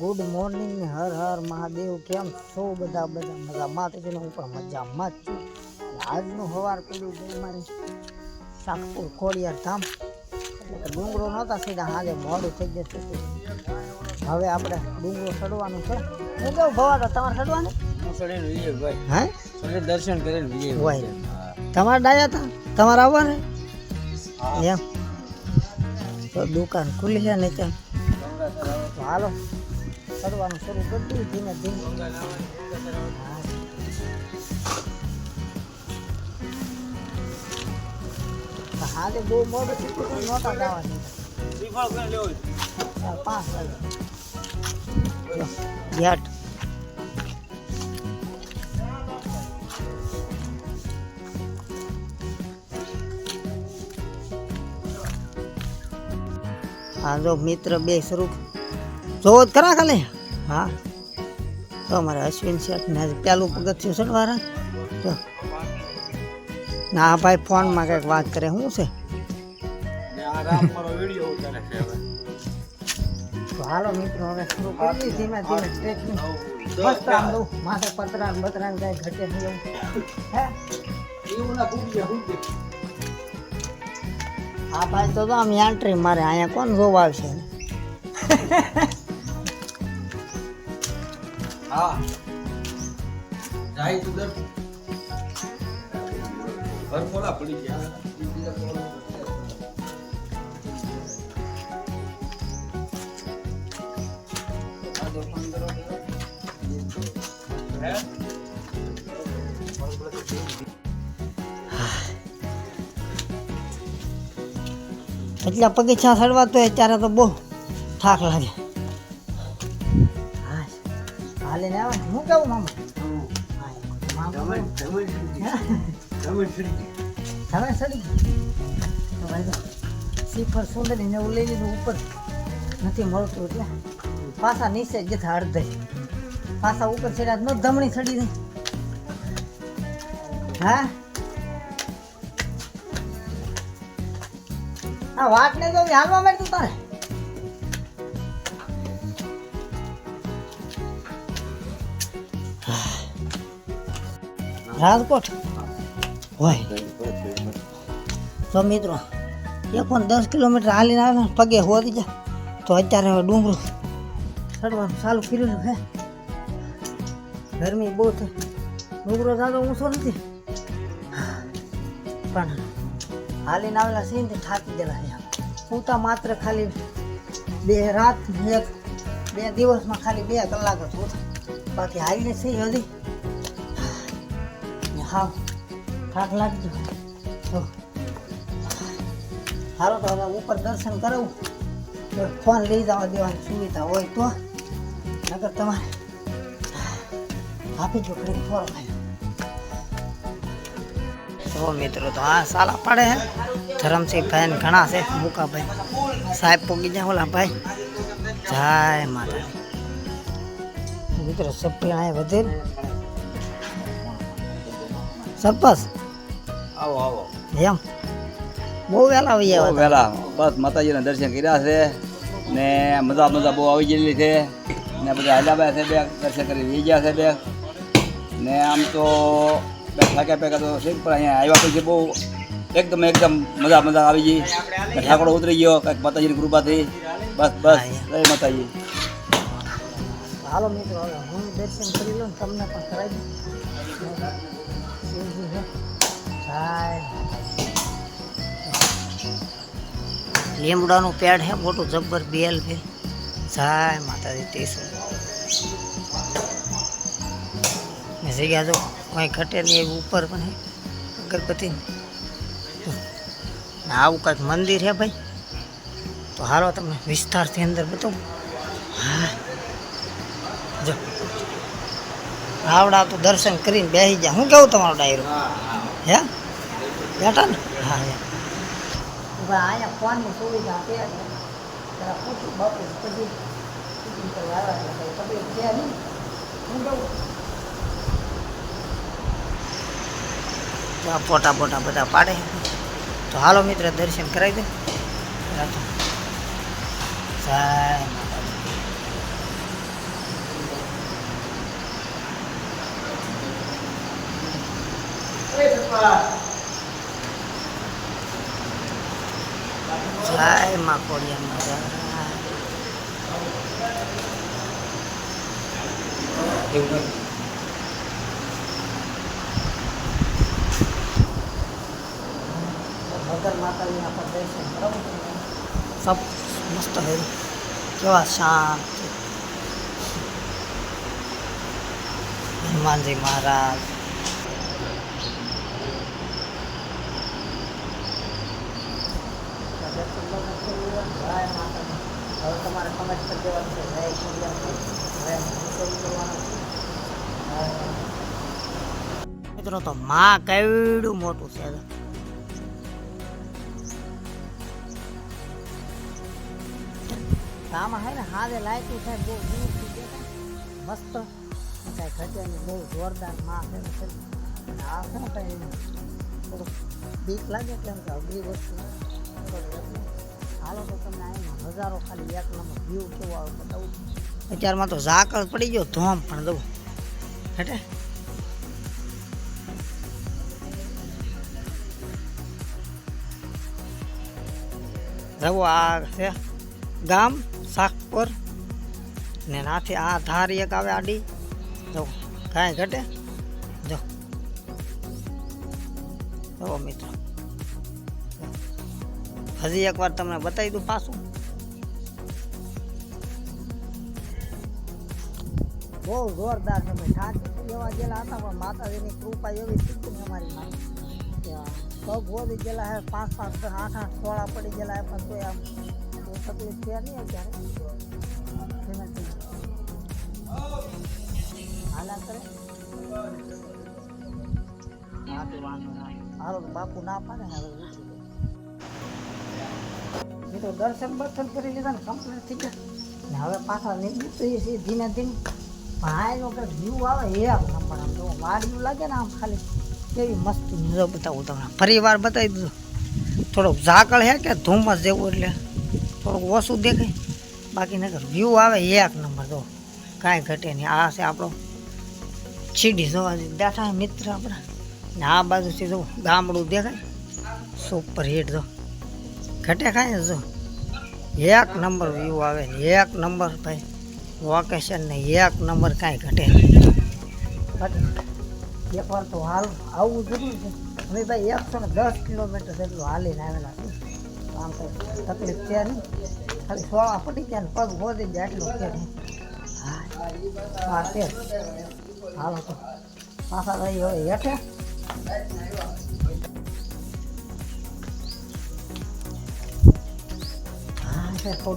Good morning ને હર હર મહાદેવ. કેમ છો બધા? બધા મજા માતાજીને હું પણ મજામાં જ છું. આજનું સવાર પડ્યું છે મારે શાકપુર ખોડિયાર ધામ. એટલે કે ડુંગરો નહોતા સીધા હાલે મોડું થઈ જશે હવે આપણે ડુંગરો ચડવાનું છે. હું કેવું ભવાતા તમારે ચડવાનું? હે દર્શન કરીને વિજય હોય. તમારે ડાયા હતા? તમારે આવવાને? એમ. તો દુકાન ખુલી છે ને ત્યાં. હાલો. ચડવાનું શરૂ કરી દીધું ધીમે ધીમે. હાલે બહુ મોડું તો નહોતા જવાની. પાંચ જો, હા જો મિત્ર બે સ્વરૂપ જોવો જ ખરા ખાલી. હા. તો અમારે અશ્વિન શેઠ ને પેલું પગથિયું ચડવાના તો ના ભાઈ ફોનમાં કંઈક વાત કરે શું છે? હાલો મિત્રો હવે શરૂ કરી ધીમે ધીમે ટ્રેકિંગ. મસ્ત આમ દઉં. માથે પતરા ને બતરા ને કાંઈ ઘટે નહીં હે? હા ભાઈ તો તો આમ યાન્ટ્રી મારે. અહીંયા કોણ જોવા આવશે હા. જાય તું ઘર. પડી ગયા. એટલા પગીચા સડવા તો અત્યારે તો બહુ થાક લાગે. હાલીને આવે હું કેવું મામા? તમે સડી શ્રીફળ સુંદરી ને એવું લઈ લીધું ઉપર. નથી મળતું એટલે. પાછા નીચે જ જતા અડધે પાછા ઉપર ચડ્યા ન ધમણી ચડી નહીં હા? આ વાટને તો હાલવા માંડતું તારે. રાજકોટ? હોય તો મિત્રો, એક પણ દસ કિલોમીટર હાલીને આવે પગે હોતી જાય તો અત્યારે હવે ડુંગરું ચડવાનું ચાલુ કર્યું છે ગરમી બહુ છે. ડુંગરો જાતો ઊંચો નથી. પણ હાલીને આવેલા છે ને થાકી ગયેલા છે. હું માત્ર ખાલી બે રાત એક, બે દિવસમાં ખાલી બે કલાક જ હું બાકી હાલીને છે હજી. હા થાક લાગજો. હારો તો હવે ઉપર દર્શન કરાવું. ફોન લઈ જવા દેવાની સુવિધા હોય તો. નગર તમારે આપી છોકરી ફોન ખાય મિત્રો, તો આ સાલા પડે હે. ધરમસિંહ ભાઈ ઘણા છે. મુકાભાઈ. સાહેબ પોગી જાય ઓલા ભાઈ. જય માતા મિત્રો સપ્પી અહીંયા વધે. સરપંચ? આવો આવો. એમ? બહુ વહેલા આવી બહુ વહેલા. બસ માતાજીના દર્શન કર્યા છે ને મજા મજા બહુ આવી ગયેલી છે. ને બધા હાલ્યા છે બે દર્શન કરી વી ગયા છે બે. ને આમ તો થાક્યા પેકા તો છે પણ અહીંયા આવ્યા પછી બહુ એકદમ એકદમ મજા મજા આવી ગઈ. ઠાકોર ઉતરી ગયો કંઈક માતાજીની કૃપાથી. બસ બસ. જય માતાજી. હાલો મિત્રો હવે હું દર્શન કરી લઉં તમને પણ કરાવી લીમડાનું પેડ છે મોટું જબ્બર બેલ છે જાય માતાજી ટેસું જગ્યા જો કોઈ ઘટે નહીં એવું ઉપર પણ અગરબત્તી. ને આવું કંઈક મંદિર છે ભાઈ. તો હાલો તમને વિસ્તારથી અંદર બતાવું. હા. જો. આવડા તો દર્શન કરીને બેસી જા હું કેવું તમારો ડાયરો? હે? બેઠા ને? હા એમ. અહીંયા ફોનની સુવિધા છે જરા પૂછું બાપુ પછી શૂટિંગ કરવા આવ્યા છે તબિયત નહીં? હું જવું તો ફોટા ફોટા બધા પાડે. તો હાલો મિત્ર દર્શન કરાવી દે. રાખો સાહેબ માતાજી આપણે દર્શન બરાબર? સબ મસ્ત હે. કેવા શાંત હનુમાનજી મહારાજ. હવે તમારે કમેન્ટ કરી છે મિત્રો, તો માં કેવડું મોટું છે. આમાં હે ને હાથે લાયકું થાય બહુ દૂરથી દેખાય મસ્ત કાંઈ ઘટ્યાની બહુ જોરદારમાં છે ને છે. અને આ છે ને કાંઈ થોડુંક બીક લાગે એટલે એમ કે અઘરી વસ્તુ થોડી એટલે હાલો તો તમને અહીં હજારો ખાલી એક નંબર વ્યૂ કેવો આવે બતાવું અત્યારમાં તો ઝાકળ પડી ગયો ધોમ પણ દઉં હટે જવો આ છે ગામ શાકપર ને નાથી આ ધાર એક આવે આડી. જો કાંઈ ઘટે. જો. જો મિત્રો. હજી એકવાર તમને બતાવી દઉં પાછું. બહુ જોરદાર છે ભાઈ ઠાક એવા ગયેલા હતા, પણ માતાજીની કૃપા એવી થઈ ને અમારી માટે કે પગ વધી ગયેલા હે પાંચ પાંચ દસ આઠ આઠ સોળા પડી ગયેલા હે, પણ તોય આમ કોઈ તકલીફ છે નહીં અત્યારે. ધીમે હાલા કરે. ના હાલો બાપુ ના પાડે હવે એ તો દર્શન બર્શન કરી લીધા ને કમ્પ્લીટ થઈ ગયા. ને હવે પાછા થઈએ છીએ ધીમે ધીમે. ભાઈ આ જીવ આવે એ આમ પણ આમ જો વાડિયું લાગે ને આમ ખાલી. કેવી મસ્ત નજર બતાવું તમને. ફરી વાર બતાવી દીધું. થોડોક ઝાકળ હે કે ધુમ્મસ જેવું એટલે. થોડુંક ઓછું દેખાય. બાકી નગર વ્યૂ આવે એક નંબર જો કાંઈ ઘટે નહીં. આ છે આપણો છીડી જોવા બેઠા મિત્ર આપણા. ને આ બાજુથી જો ગામડું દેખાય. સુપર હિટ જો ઘટે ખાય જો એક નંબર વ્યૂ આવે એક નંબર ભાઈ. વોકેશન ને એક નંબર કાંઈ ઘટે નહીં. એક એકવાર તો હાલ આવવું જરૂર છે. અમે ભાઈ એકસો ને દસ કિલોમીટર જેટલું હાલીને આવેલા છે તો આમ કંઈ તકલીફ છે નહીં. ખાલી સોળા પડી ગયા પગ ગોદી ગયા એટલું છે હા તે હાલો તો પાછા રહી હવે હેઠે. છે તો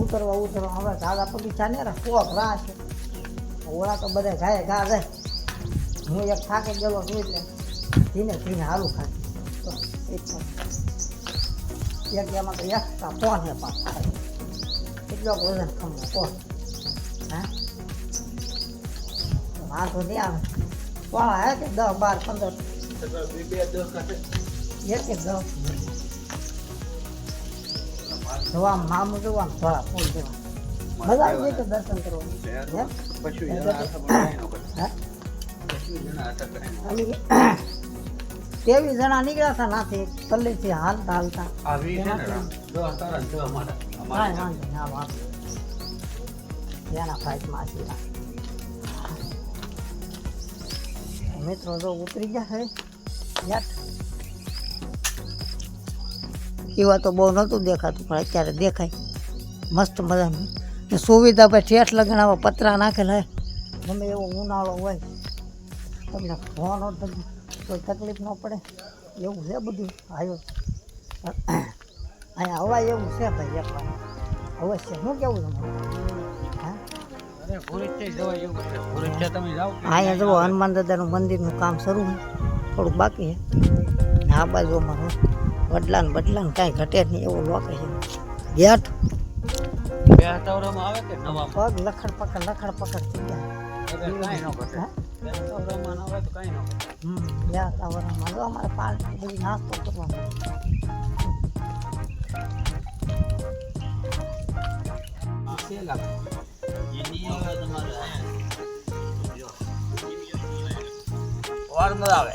ઉતરવા ઉતરવા. હવે દાદા બગીચા ને કોક રા છે. ઓળા તો બધા જાય ગા જાય હું એક થાકી ગયેલો છું એટલે ધીમે ધીમે હાલું ખાતી. તો તો છે પાછા કેટલો વજન કમો કોણ હા? વાંધો નહીં આવે કોણ હે? કે દસ બાર પંદર એક એક દસ જોવા મામું જોવા થોડા ફૂલ જોવા મજા આવી કે દર્શન કરવાનું હે હા અને તેવી જણા નીકળ્યા હતા નાથી? પલ્લીથી હાલતા. હાલતા કાંઈ વાંધો નહીં આ વાંધો જેના ફાઇટમાં મિત્રો જો ઉતરી ગયા છે. યાદ? એવા તો બહુ નહોતું દેખાતું પણ અત્યારે દેખાય. મસ્ત મજાની. સુવિધા ભાઈ ઠેઠ લગણાવા પતરા નાખેલા હે. ગમે એવો ઉનાળો હોય. તમને ફોન તમને કોઈ તકલીફ ન પડે. એવું છે બધું? આવ્યો અહીંયા હવા એવું છે ભાઈ એક અવશ્ય શું કેવું તમારું? હા? અહીંયા જુઓ હનુમાન દાદાનું મંદિરનું કામ શરૂ છે. થોડુંક બાકી છે. આ બાજુ અમારું વડલા ને બદલા ને કાંઈ ઘટે જ નહીં એવું લોકેશન ગેઠ પગ લખડ પકડ લખડ પકડ થઈ ગયા.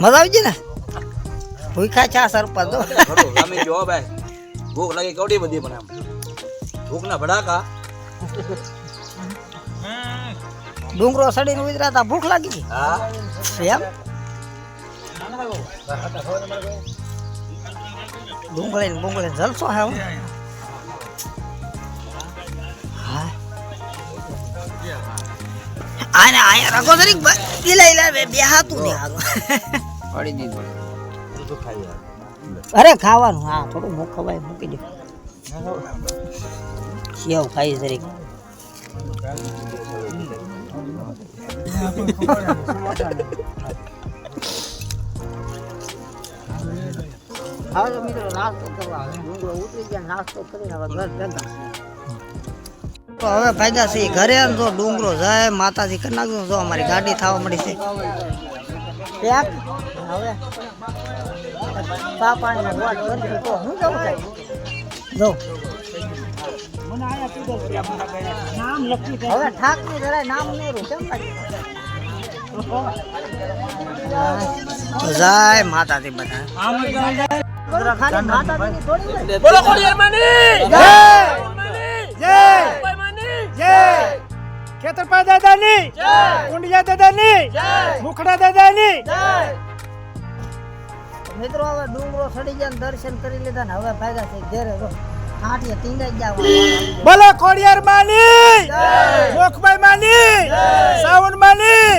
મજા આવી ને? ભૂખા છે સરપંચ. રામી જો ભાઈ. ભૂખ લાગી કવડી બધી મને ભૂખ ના ભડાકા. ડુંગરો સડીને ઉતરાતા ભૂખ લાગી. ગઈ એમ? ડુંગળી ને બુંગળી જલસો હે હું આને આયા રગો તરીક દિલાઈ લાવે બે હાતું ને પડી દીધું અરે ખાવાનું હા થોડું મુખ ખવાય મૂકી દે. સેવ ખાઈ જરીક હવે મિત્રો નાસ્તો કરવા ડુંગળો ઉતરી ગયા નાસ્તો કરીને હવે ઘર ભેગા તો હવે ભાગ્યા છે ઘરે જો ડુંગરો જાય માતાજી કરી નાખ્યું જો અમારી ગાડી થવા મળી છે. હવે કરી તો હું જવું? થાય જો હવે ઠાકની જરાય નામ નહીં રહ્યું કેમ જાય માતાજી બધા. ખાલી માતાજીની થોડી હોય. બોલો ખોડિયાર માની જય! જય! જય! ખેતરપા દાદાની! કુંડિયા દાદાની! મુખડા દાદાની! મિત્રો હવે ડુંગરો સડી ગયા ને દર્શન કરી લીધા ને હવે ભાગ્યા છે ઘેરે ગયા બોલો ખોડિયાર માની મોખભાઈ માની સાવણ માની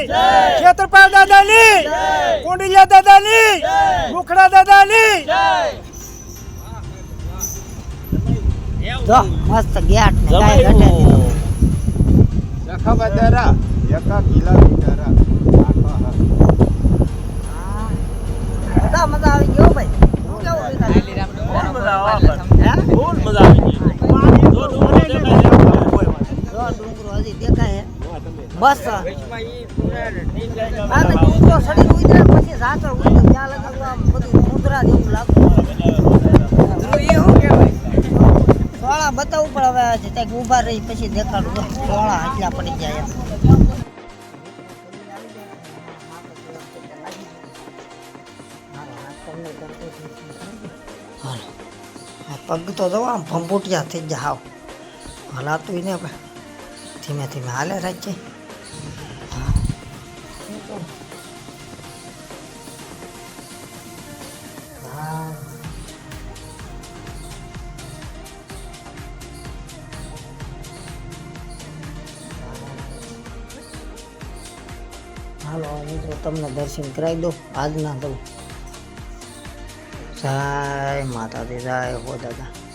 ખેતરપા દાદાની કુંડિયા દાદાની મુખડા દાદાની. જો મસ્ત ગેટ ને ગાય ગયો. ભાઈ શું કેવું વિકાસ? હે? બહુ મજા આવી ગઈ જો બસ ડુંગરો સડી ઉતરે પછી સાચો ત્યાં લગન આમ બધું કુદરા જેવું લાગતું સોળા બતાવવું પણ હવે કંઈક ઊભા રહી પછી. દેખાડું સોળા આટલા પડી જાય આ પગ તો જો આમ ભંભૂટિયા થઈ ગયા હાવ હલાતું ને હવે ધીમે ધીમે હાલે હા. હા. હાલો મિત્રો, તમને દર્શન કરાવી દો આજના તો જય માતાજી જય હો દાદા.